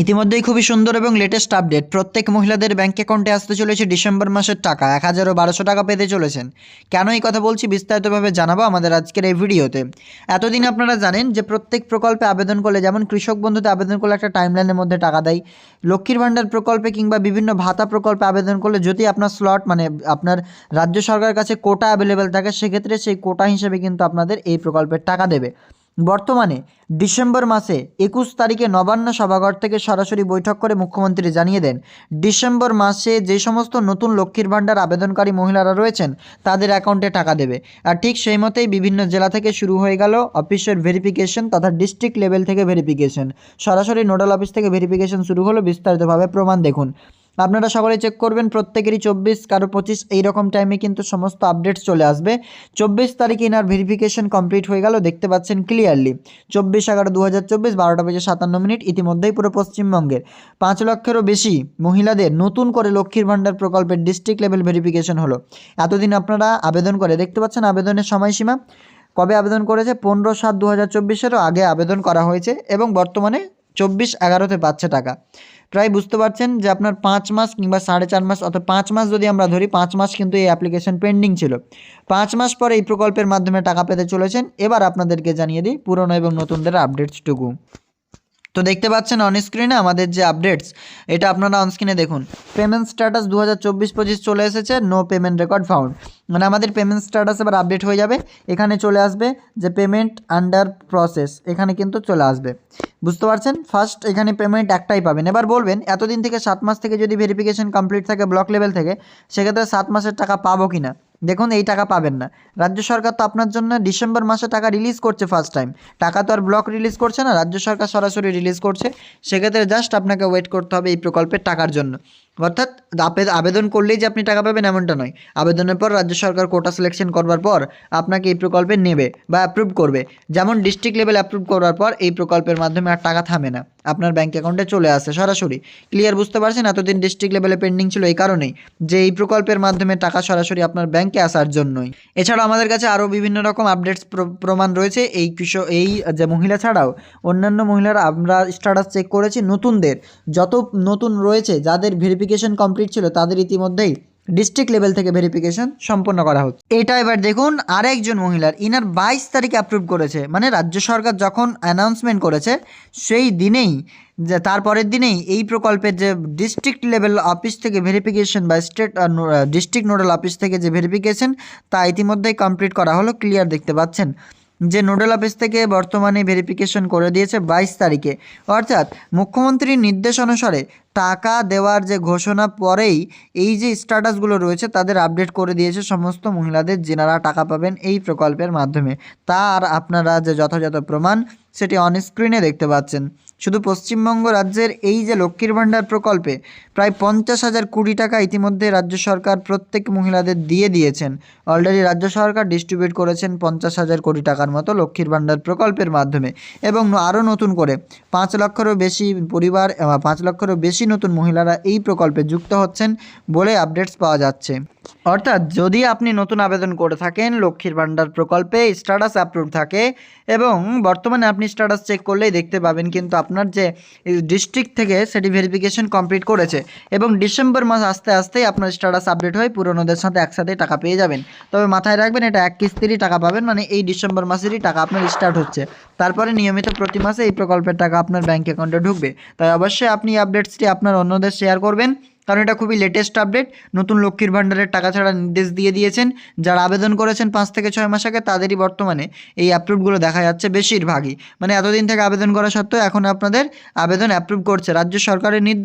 ইতিমধ্যেই খুবই সুন্দর এবং লেটেস্ট আপডেট প্রত্যেক মহিলাদের ব্যাঙ্ক অ্যাকাউন্টে আসতে চলেছে ডিসেম্বর মাসের টাকা। এক হাজার ও বারোশো টাকা পেতে চলেছেন। কেন এই কথা বলছি বিস্তারিতভাবে জানাব আমাদের আজকের এই ভিডিওতে। এতদিন আপনারা জানেন যে প্রত্যেক প্রকল্পে আবেদন করলে, যেমন কৃষক বন্ধুতে আবেদন করলে একটা টাইমলাইনের মধ্যে টাকা দেয়, লক্ষ্মীর ভাণ্ডার প্রকল্পে কিংবা বিভিন্ন ভাতা প্রকল্পে আবেদন করলে, যদি আপনার স্লট মানে আপনার রাজ্য সরকারের কাছে কোটা অ্যাভেলেবেল থাকে, সেক্ষেত্রে সেই কোটা হিসেবে কিন্তু আপনাদের এই প্রকল্পের টাকা দেবে। বর্তমানে ডিসেম্বর মাসে একুশ তারিখে নবান্ন সভাঘর থেকে সরাসরি বৈঠক করে মুখ্যমন্ত্রী জানিয়ে দেন, ডিসেম্বর মাসে যে সমস্ত নতুন লক্ষ্মীর ভাণ্ডার আবেদনকারী মহিলারা রয়েছেন, তাদের অ্যাকাউন্টে টাকা দেবে। আর ঠিক সেই মতেই বিভিন্ন জেলা থেকে শুরু হয়ে গেল অফিসের ভেরিফিকেশন তথা ডিস্ট্রিক্ট লেভেল থেকে ভেরিফিকেশন সরাসরি নোডাল অফিস থেকে ভেরিফিকেশন শুরু হলো বিস্তারিতভাবে প্রমাণ দেখুন। আপনারা সকলে চেক করবেন, প্রত্যেকেরই চব্বিশ, কারও পঁচিশ, এইরকম টাইমে কিন্তু সমস্ত আপডেটস চলে আসবে। চব্বিশ তারিখে এনার ভেরিফিকেশন কমপ্লিট হয়ে গেল, দেখতে পাচ্ছেন ক্লিয়ারলি চব্বিশ এগারো দু হাজার চব্বিশ, বারোটা বেজে সাতান্ন মিনিট, ইতিমধ্যেই পুরো পশ্চিমবঙ্গের। পাঁচ লক্ষেরও বেশি মহিলাদের নতুন করে লক্ষ্মীর ভাণ্ডার প্রকল্পের ডিস্ট্রিক্ট লেভেল ভেরিফিকেশন হলো। এতদিন আপনারা আবেদন করে, দেখতে পাচ্ছেন আবেদনের সময়সীমা। কবে আবেদন করেছে? পনেরো সাত দু হাজার চব্বিশেরও আগে আবেদন করা হয়েছে এবং বর্তমানে চব্বিশ এগারোতে পাচ্ছে টাকা। প্রায় বুঝতে পারছেন যে আপনার পাঁচ মাস কিংবা সাড়ে চার মাস অথবা পাঁচ মাস যদি আমরা ধরি, পাঁচ মাস কিন্তু এই অ্যাপ্লিকেশন পেন্ডিং ছিল। পাঁচ মাস পরে এই প্রকল্পের মাধ্যমে টাকা পেতে চলেছেন। এবার আপনাদেরকে জানিয়ে দিই পুরনো এবং নতুনদের আপডেটসটুকু তো দেখতে পাচ্ছেন অন স্ক্রিনে আমাদের যে আপডেটস এটা আপনারা অন স্ক্রিনে দেখুন। পেমেন্ট স্ট্যাটাস দু হাজার চব্বিশ পঁচিশ চলে এসেছে নো পেমেন্ট রেকর্ড ফাউন্ড মানে আমাদের পেমেন্ট স্ট্যাটাস এবার আপডেট হয়ে যাবে। এখানে চলে আসবে যে পেমেন্ট আন্ডার প্রসেস এখানে কিন্তু চলে আসবে। বুঝতে পারছেন? ফার্স্ট এখানে পেমেন্ট একটাই পাবেন। এবার বলবেন, এতদিন থেকে সাত মাস থেকে যদি ভেরিফিকেশন কমপ্লিট থাকে ব্লক লেভেল থেকে, সেক্ষেত্রে সাত মাসের টাকা পাবো কি না দেখুন, এই টাকা পাবেন না। রাজ্য সরকার তো আপনার জন্য ডিসেম্বর মাসে টাকা রিলিজ করছে ফার্স্ট টাইম টাকা তো আর ব্লক রিলিজ করছে না, রাজ্য সরকার সরাসরি রিলিজ করছে। সেক্ষেত্রে জাস্ট আপনাকে ওয়েট করতে হবে এই প্রকল্পের টাকার জন্য। অর্থাৎ আবেদন করলেই যে আপনি টাকা পাবেন এমনটা নয়। আবেদনের পর রাজ্য সরকার কোটা সিলেকশন করবার পর আপনাকে এই প্রকল্পে নেবে বা অ্যাপ্রুভ করবে। যেমন ডিস্ট্রিক্ট লেভেল অ্যাপ্রুভ করার পর এই প্রকল্পের মাধ্যমে আর টাকা থামে না। আপনার ব্যাঙ্ক অ্যাকাউন্টে চলে আসে সরাসরি। ক্লিয়ার বুঝতে পারছেন? এতদিন ডিস্ট্রিক্ট লেভেলে পেন্ডিং ছিল এই কারণেই যে এই প্রকল্পের মাধ্যমে টাকা সরাসরি আপনার ব্যাংকে আসার জন্যই। এছাড়াও আমাদের কাছে আরও বিভিন্ন রকম আপডেটস প্রমাণ রয়েছে। এই কৃষক এই যে মহিলা ছাড়াও অন্যান্য মহিলারা আমরা স্ট্যাটাস চেক করেছি। নতুনদের যত নতুন রয়েছে, যাদের ভেরিফিকেশন কমপ্লিট ছিল, তাদের ইতিমধ্যেই ডিস্ট্রিক্ট লেভেল থেকে ভেরিফিকেশন সম্পন্ন করা হচ্ছে। এটা এবার দেখুন, আরেকজন মহিলার, ইনার বাইশ তারিখে অ্যাপ্রুভ করেছে। মানে রাজ্য সরকার যখন অ্যানাউন্সমেন্ট করেছে, সেই দিনেই, যে তারপরের দিনেই এই প্রকল্পের যে ডিস্ট্রিক্ট লেভেল অফিস থেকে ভেরিফিকেশন বা স্টেট ডিস্ট্রিক্ট নোডাল অফিস থেকে যে ভেরিফিকেশন তা ইতিমধ্যেই কমপ্লিট করা হলো ক্লিয়ার দেখতে পাচ্ছেন। যে নোডাল অফিস থেকে বর্তমানে ভেরিফিকেশন করে দিয়েছে বাইশ তারিখে। অর্থাৎ মুখ্যমন্ত্রীর নির্দেশ অনুসারে টাকা দেওয়ার যে ঘোষণা পরেই এই যে স্ট্যাটাসগুলো রয়েছে, তাদের আপডেট করে দিয়েছে সমস্ত মহিলাদের যেনারা টাকা পাবেন এই প্রকল্পের মাধ্যমে। তার আপনারা যে যথাযথ প্রমাণ, সেটি অনস্ক্রিনে দেখতে পাচ্ছেন। শুধু পশ্চিমবঙ্গ রাজ্যের এই যে লক্ষ্মীর ভাণ্ডার প্রকল্পে প্রায় পঞ্চাশ হাজার কোটি টাকা ইতিমধ্যে রাজ্য সরকার প্রত্যেক মহিলাদের দিয়ে দিয়েছেন। অলরেডি রাজ্য সরকার ডিস্ট্রিবিউট করেছেন পঞ্চাশ হাজার কোটি টাকার মতো লক্ষ্মীর ভাণ্ডার প্রকল্পের মাধ্যমে এবং আরও নতুন করে পাঁচ লক্ষেরও বেশি পরিবার পাঁচ লক্ষেরও বেশি নতুন মহিলারা এই প্রকল্পে যুক্ত হচ্ছেন বলে আপডেটস পাওয়া যাচ্ছে। অর্থাৎ যদি আপনি নতুন আবেদন করে থাকেন, লক্ষ্মীর ভাণ্ডার প্রকল্পে স্ট্যাটাস অ্যাপ্রুভ থাকে এবং বর্তমানে আপনি স্ট্যাটাস চেক করলেই দেখতে পাবেন কিন্তু আপনার যে ডিস্ট্রিক্ট থেকে সেটি ভেরিফিকেশন কমপ্লিট করেছে এবং ডিসেম্বর মাস আস্তে আস্তেই আপনার স্ট্যাটাস আপডেট হয়ে পুরোনোদের সাথে একসাথে টাকা পেয়ে যাবেন। তবে মাথায় রাখবেন, এটা এক কিস্তিরই টাকা পাবেন মানে এই ডিসেম্বর মাসেরই টাকা আপনার স্টার্ট হচ্ছে। তারপরে নিয়মিত প্রতি মাসে এই প্রকল্পের টাকা আপনার ব্যাঙ্ক অ্যাকাউন্টে ঢুকবে। তাই অবশ্যই আপনি আপডেটসটি আপনার অন্যদের শেয়ার করবেন। কারণ এটা খুবই লেটেস্ট আপডেট নতুন লক্ষ্মীর ভাণ্ডারের টাকা ছাড়া নির্দেশ দিয়ে দিয়েছেন। যারা আবেদন করেছেন পাঁচ থেকে ছয় মাস আগে, তাদেরই বর্তমানে এই অ্যাপ্রুভগুলো দেখা যাচ্ছে বেশিরভাগই। মানে এতদিন থেকে আবেদন করা সত্ত্বেও এখন আপনাদের আবেদন অ্যাপ্রুভ করছে। রাজ্য সরকারের নির্দেশ